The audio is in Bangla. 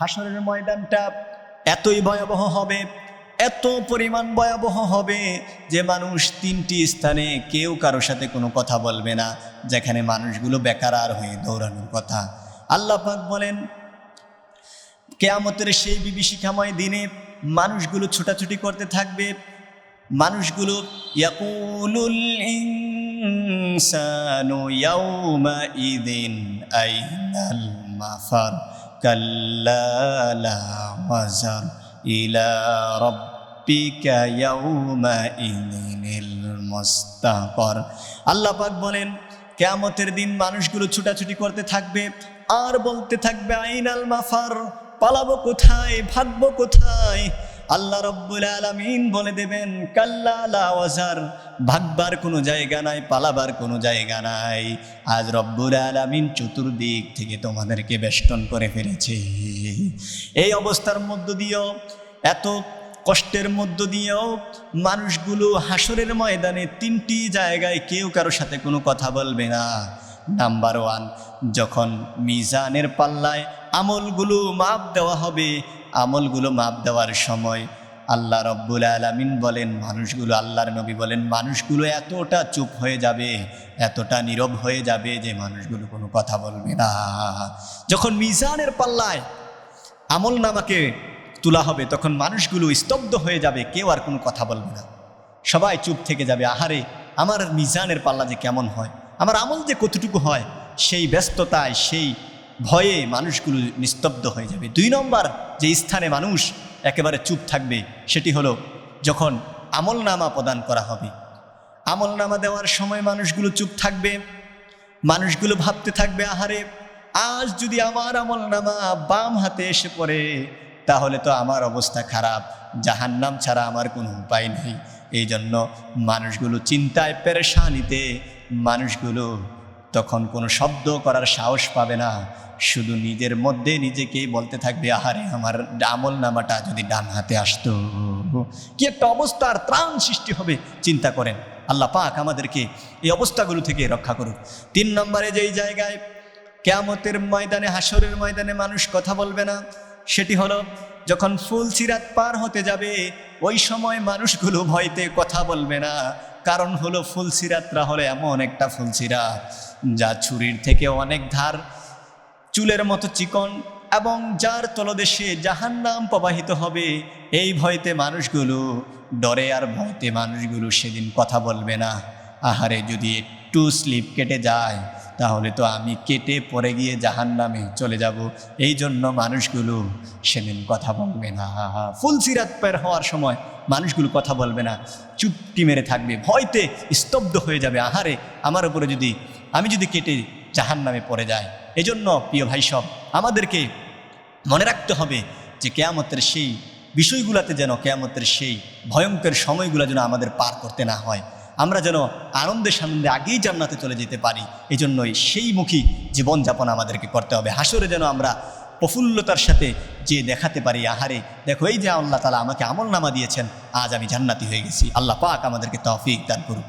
হাসরের ময়দানটা এতই ভয়াবহ হবে, এত পরিমাণ ভয়াবহ হবে যে মানুষ তিনটি স্থানে কেউ কারোর সাথে কোনো কথা বলবে না, যেখানে মানুষগুলো বেকারার হয়ে দৌড়ানোর কথা। আল্লাহ পাক বলেন, কেয়ামতের সেই বিভীষিকাময় দিনে মানুষগুলো ছোটাছুটি করতে থাকবে, মানুষগুলো ইয়াকুলুল ইদিন আইনাল মাফার। কাল্লা লা وزر إلى ربك يومئذ المستقر. আল্লাহ পাক বলেন, কেয়ামতের দিন মানুষগুলো ছুটাছুটি করতে থাকবে, আর বলতে থাকবে, আইনাল মাফার, পালাবো কোথায়, ভাগবো কোথায়? আল্লাহ রব্বুল আলমিন বলে দেবেন, কাল্লা লা ওয়াজার, ভাগবার কোনো জায়গা নাই, পালাবার কোনো জায়গা নাই। আজ রব্বুল আলমিন চতুর্দিক থেকে তোমাদেরকে বেষ্টন করে ফেলেছে। এই অবস্থার মধ্য দিয়েও, এত কষ্টের মধ্য দিয়েও মানুষগুলো হাসরের ময়দানে তিনটি জায়গায় কেউ কারোর সাথে কোনো কথা বলবে না। নাম্বার ওয়ান, যখন মিজানের পাল্লায় আমলগুলো মাপ দেওয়া হবে আমলগুলো মাপ দেওয়ার সময় আল্লাহ রব্বুল আলমিন বলেন, মানুষগুলো আল্লাহর নবী বলেন, মানুষগুলো এতটা চুপ হয়ে যাবে, এতটা নীরব হয়ে যাবে যে মানুষগুলো কোনো কথা বলবে না। যখন মিজানের পাল্লায় আমল নামাকে তোলা হবে, তখন মানুষগুলো স্তব্ধ হয়ে যাবে, কেউ আর কোনো কথা বলবে না। সবাই চুপ থেকে যাবে, আহারে, আমার মিজানের পাল্লা যে কেমন হয়, আমার আমল যে কতটুকু হয়, সেই ব্যস্ততায়, সেই ভয়ে মানুষগুলো নিস্তব্ধ হয়ে যাবে। দুই নম্বর যে স্থানে মানুষ একেবারে চুপ থাকবে, সেটি হলো যখন আমল নামা প্রদান করা হবে। আমল নামা দেওয়ার সময় মানুষগুলো চুপ থাকবে, মানুষগুলো ভাবতে থাকবে, আহারে, আজ যদি আমার আমল নামা বাম হাতে এসে পড়ে, তাহলে তো আমার অবস্থা খারাপ, জাহান্নাম ছাড়া আমার কোনো উপায় নেই। এই জন্য মানুষগুলো চিন্তায় পেরেশানিতে, মানুষগুলো তখন কোনো শব্দ করার সাহস পাবে না। শুধু নিজের মধ্যে নিজেকেই বলতে থাকবে, আহারে, আমার আমল নামাটা যদি ডান হাতে আসতো, কি একটা অবস্থার ত্রাণ সৃষ্টি হবে? চিন্তা করেন। আল্লাহ পাক আমাদেরকে এই অবস্থাগুলো থেকে রক্ষা করুক। তিন নম্বরে যেই জায়গায় কেয়ামতের ময়দানে হাসরের ময়দানে মানুষ কথা বলবে না, সেটি হলো যখন ফুল সিরাত পার হতে যাবে, ওই সময় মানুষগুলো ভয়তে কথা বলবে না। কারণ হলো ফুল সিরাতরা হলো এমন একটা ফুল সিরাত যা ছুরির থেকে অনেক ধার, চুলের মতো চিকন এবং যার তলদেশে জাহান্নাম প্রবাহিত হবে। এই ভয়তে মানুষগুলো ডরে আর ভয়তে মানুষগুলো সেদিন কথা বলবে না। আহারে, যদি একটু স্লিপ কেটে যায়, তাহলে তো আমি কেটে পরে গিয়ে জাহান নামে চলে যাব। এই জন্য মানুষগুলো সেদিন কথা বলবে না। ফুল সিরাত পের হওয়ার সময় মানুষগুলো কথা বলবে না, চুপটি মেরে থাকবে, ভয়তে স্তব্ধ হয়ে যাবে। আহারে, আমার উপরে যদি, আমি যদি কেটে জাহান নামে পড়ে যায় এজন্য প্রিয় ভাই সব, আমাদেরকে মনে রাখতে হবে যে কেয়ামতের সেই বিষয়গুলোতে যেন কেয়ামতের সেই ভয়ঙ্কর সময়গুলো যেন আমাদের পার করতে না হয়। আমরা যেন আনন্দে সানন্দে আগেই জান্নাতে চলে যেতে পারি এই জন্যই সেই মুখী জীবনযাপন আমাদেরকে করতে হবে। হাসরে যেন আমরা প্রফুল্লতার সাথে যে দেখাতে পারি আহারে, দেখো এই যে আল্লাহ তালা আমাকে আমল নামা দিয়েছেন, আজ আমি জান্নাতি হয়ে গেছি। আল্লাহ পাক আমাদেরকে তফিক দান করুক।